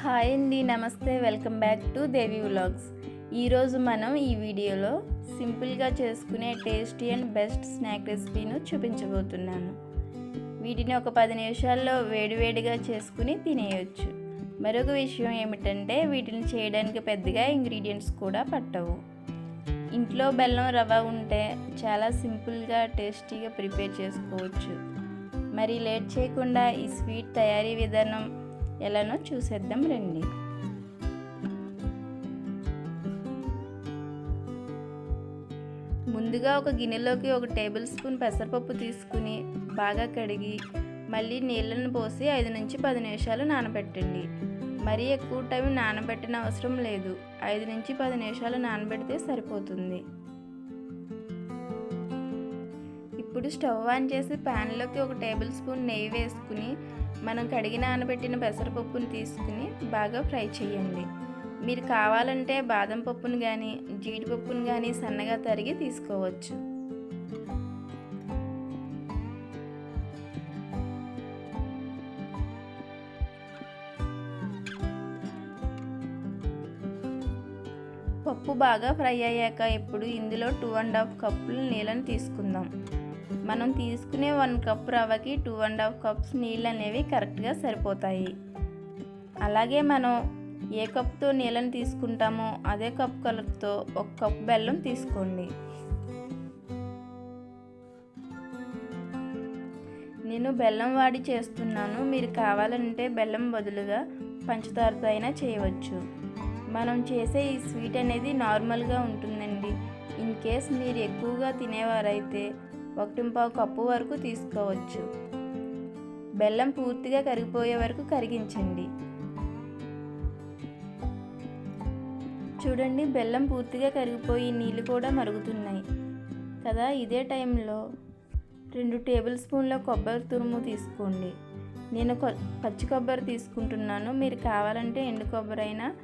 Hi అండి నమస్తే welcome back to Devi vlogs. ఈరోజు మనం ఈ వీడియోలో సింపుల్గా చేసుకునే టేస్టీ అండ్ బెస్ట్ స్నాక్ రెసిపీను చూపించబోతున్నాను. వీటిని ఒక పది నిమిషాల్లో వేడివేడిగా చేసుకుని తినేయొచ్చు. మరొక విషయం ఏమిటంటే వీటిని చేయడానికి పెద్దగా ఇంగ్రీడియంట్స్ కూడా పట్టవు. ఇంట్లో బెల్లం రవ్వ ఉంటే చాలా సింపుల్గా టేస్టీగా ప్రిపేర్ చేసుకోవచ్చు. మరి లేట్ చేయకుండా ఈ స్వీట్ తయారీ విధానం ఎలానో చూసేద్దాం రండి. ముందుగా ఒక గిన్నెలోకి ఒక టేబుల్ స్పూన్ పెసరపప్పు తీసుకుని బాగా కడిగి మళ్ళీ నీళ్ళను పోసి ఐదు నుంచి పది నిమిషాలు నానబెట్టండి. మరీ ఎక్కువ టైం నానబెట్టిన అవసరం లేదు. ఐదు నుంచి పది నిమిషాలు నానబెడితే సరిపోతుంది. ఇప్పుడు స్టవ్ ఆన్ చేసి ప్యాన్లోకి ఒక టేబుల్ స్పూన్ నెయ్యి వేసుకుని మనం కడిగి నానబెట్టిన పెసరపప్పుని తీసుకుని బాగా ఫ్రై చేయండి. మీరు కావాలంటే బాదం పప్పును కానీ జీడిపప్పును కానీ సన్నగా తరిగి తీసుకోవచ్చు. పప్పు బాగా ఫ్రై అయ్యాక ఇప్పుడు ఇందులో టూ అండ్ హాఫ్ కప్పులు నీళ్ళని తీసుకుందాం. మనం తీసుకునే వన్ కప్ రవ్వకి టూ అండ్ హాఫ్ కప్స్ నీళ్ళు అనేవి కరెక్ట్గా సరిపోతాయి. అలాగే మనం ఏ కప్తో నీళ్ళని తీసుకుంటామో అదే కప్ కలర్తో ఒక కప్ బెల్లం తీసుకోండి. నేను బెల్లం వాడి చేస్తున్నాను. మీరు కావాలంటే బెల్లం బదులుగా పంచదారతో అయినా చేయవచ్చు. మనం చేసే ఈ స్వీట్ అనేది నార్మల్గా ఉంటుందండి. ఇన్ కేస్ మీరు ఎక్కువగా తినేవారైతే ఒకటింపావు కప్పు వరకు తీసుకోవచ్చు. బెల్లం పూర్తిగా కరిగిపోయే వరకు కరిగించండి. చూడండి బెల్లం పూర్తిగా కరిగిపోయి నీళ్ళు కూడా మరుగుతున్నాయి. కదా ఇదే టైంలో రెండు టేబుల్ స్పూన్ల కొబ్బరి తురుము తీసుకోండి. నేను పచ్చి కొబ్బరి తీసుకుంటున్నాను. మీరు కావాలంటే ఎండు కొబ్బరి అయినా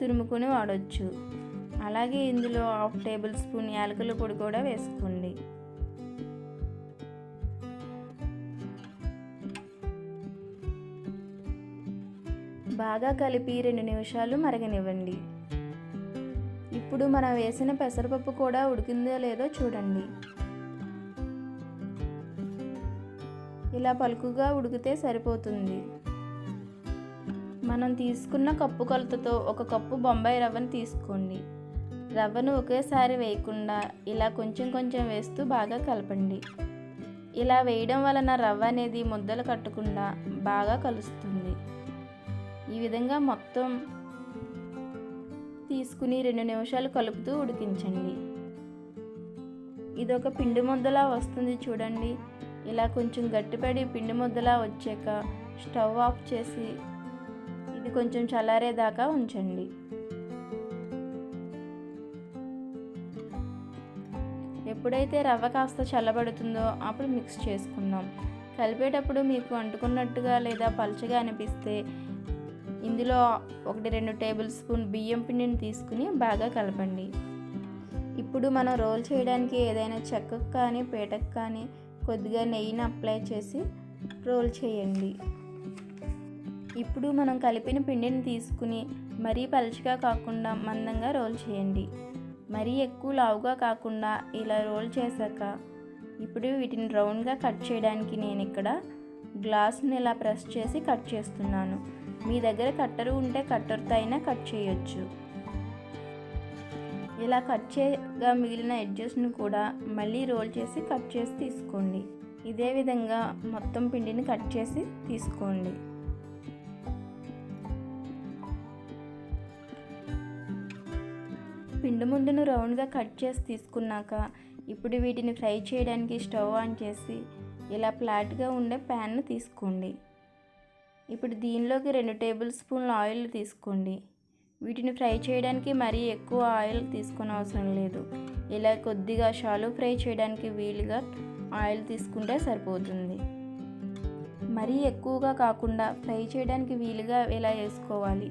తురుముకొని వాడచ్చు. అలాగే ఇందులో హాఫ్ టేబుల్ స్పూన్ యాలకుల పొడి కూడా వేసుకోండి. బాగా కలిపి రెండు నిమిషాలు మరగనివ్వండి. ఇప్పుడు మనం వేసిన పెసరపప్పు కూడా ఉడికిందో లేదో చూడండి. ఇలా పలుకుగా ఉడికితే సరిపోతుంది. మనం తీసుకున్న కప్పు కొలతతో ఒక కప్పు బొంబాయి రవ్వను తీసుకోండి. రవ్వను ఒకేసారి వేయకుండా ఇలా కొంచెం కొంచెం వేస్తూ బాగా కలపండి. ఇలా వేయడం వలన రవ్వ అనేది ముద్దలు కట్టకుండా బాగా కలుస్తుంది. ఈ విధంగా మొత్తం తీసుకుని రెండు నిమిషాలు కలుపుతూ ఉడికించండి. ఇది ఒక పిండి ముద్దలా వస్తుంది చూడండి. ఇలా కొంచెం గట్టిపడి పిండి ముద్దలా వచ్చాక స్టవ్ ఆఫ్ చేసి ఇది కొంచెం చల్లారేదాకా ఉంచండి. ఎప్పుడైతే రవ్వ కాస్త చల్లబడుతుందో అప్పుడు మిక్స్ చేసుకుందాం. కలిపేటప్పుడు మీకు అంటుకున్నట్టుగా లేదా పలుచగా అనిపిస్తే ఇందులో ఒకటి రెండు టేబుల్ స్పూన్ బియ్యం పిండిని తీసుకుని బాగా కలపండి. ఇప్పుడు మనం రోల్ చేయడానికి ఏదైనా చెక్కకు కానీ పీటకు కానీ కొద్దిగా నెయ్యిని అప్లై చేసి రోల్ చేయండి. ఇప్పుడు మనం కలిపిన పిండిని తీసుకుని మరీ పలుచగా కాకుండా మందంగా రోల్ చేయండి. మరీ ఎక్కువ లావుగా కాకుండా ఇలా రోల్ చేశాక ఇప్పుడు వీటిని రౌండ్గా కట్ చేయడానికి నేను ఇక్కడ గ్లాస్ని ఇలా ప్రెస్ చేసి కట్ చేస్తున్నాను. మీ దగ్గర కట్టరు ఉంటే కట్టర్తో అయినా కట్ చేయొచ్చు. ఇలా కట్ చేయగా మిగిలిన ఎడ్జెస్ని కూడా మళ్ళీ రోల్ చేసి కట్ చేసి తీసుకోండి. ఇదే విధంగా మొత్తం పిండిని కట్ చేసి తీసుకోండి. పిండి ముందును రౌండ్గా కట్ చేసి తీసుకున్నాక ఇప్పుడు వీటిని ఫ్రై చేయడానికి స్టవ్ ఆన్ చేసి ఇలా ఫ్లాట్గా ఉండే ప్యాన్ను తీసుకోండి. ఇప్పుడు దీనిలోకి రెండు టేబుల్ స్పూన్ల ఆయిల్ తీసుకోండి. వీటిని ఫ్రై చేయడానికి మరీ ఎక్కువ ఆయిల్ తీసుకునే అవసరం లేదు. ఇలా కొద్దిగా షాలు ఫ్రై చేయడానికి వీలుగా ఆయిల్ తీసుకుంటే సరిపోతుంది. మరీ ఎక్కువగా కాకుండా ఫ్రై చేయడానికి వీలుగా ఇలా వేసుకోవాలి?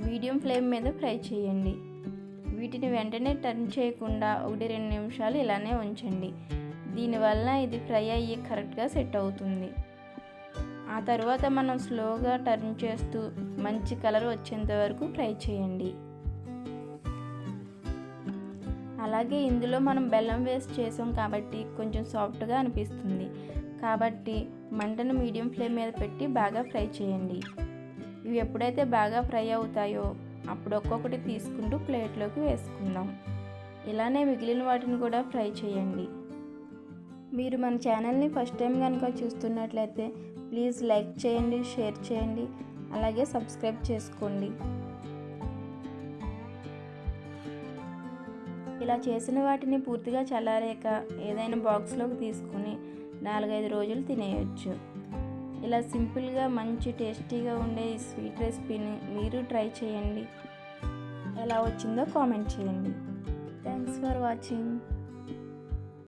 మీడియం ఫ్లేమ్ మీద ఫ్రై చేయండి. వీటిని వెంటనే టర్న్ చేయకుండా ఒకటి రెండు నిమిషాలు ఇలానే ఉంచండి. దీనివల్ల ఇది ఫ్రై అయ్యి కరెక్ట్గా సెట్ అవుతుంది. ఆ తర్వాత మనం స్లోగా టర్న్ చేస్తూ మంచి కలర్ వచ్చేంత వరకు ఫ్రై చేయండి. అలాగే ఇందులో మనం బెల్లం వేస్ట్ చేసాం కాబట్టి కొంచెం సాఫ్ట్గా అనిపిస్తుంది. కాబట్టి మంటను మీడియం ఫ్లేమ్ మీద పెట్టి బాగా ఫ్రై చేయండి. ఇవి ఎప్పుడైతే బాగా ఫ్రై అవుతాయో అప్పుడు ఒక్కొక్కటి తీసుకుంటూ ప్లేట్లోకి వేసుకుందాం. ఇలానే మిగిలిన వాటిని కూడా ఫ్రై చేయండి. మీరు మన ఛానల్ని ఫస్ట్ టైం కనుక చూస్తున్నట్లయితే ప్లీజ్ లైక్ చేయండి షేర్ చేయండి అలాగే సబ్స్క్రైబ్ చేసుకోండి. ఇలా చేసిన వాటిని పూర్తిగా చల్లారాక ఏదైనా బాక్స్లోకి తీసుకుని నాలుగైదు రోజులు తినేయచ్చు. ఇలా సింపుల్గా మంచి టేస్టీగా ఉండే ఈ స్వీట్ రెసిపీని మీరు ట్రై చేయండి. ఎలా వచ్చిందో కామెంట్ చేయండి. Thanks for watching.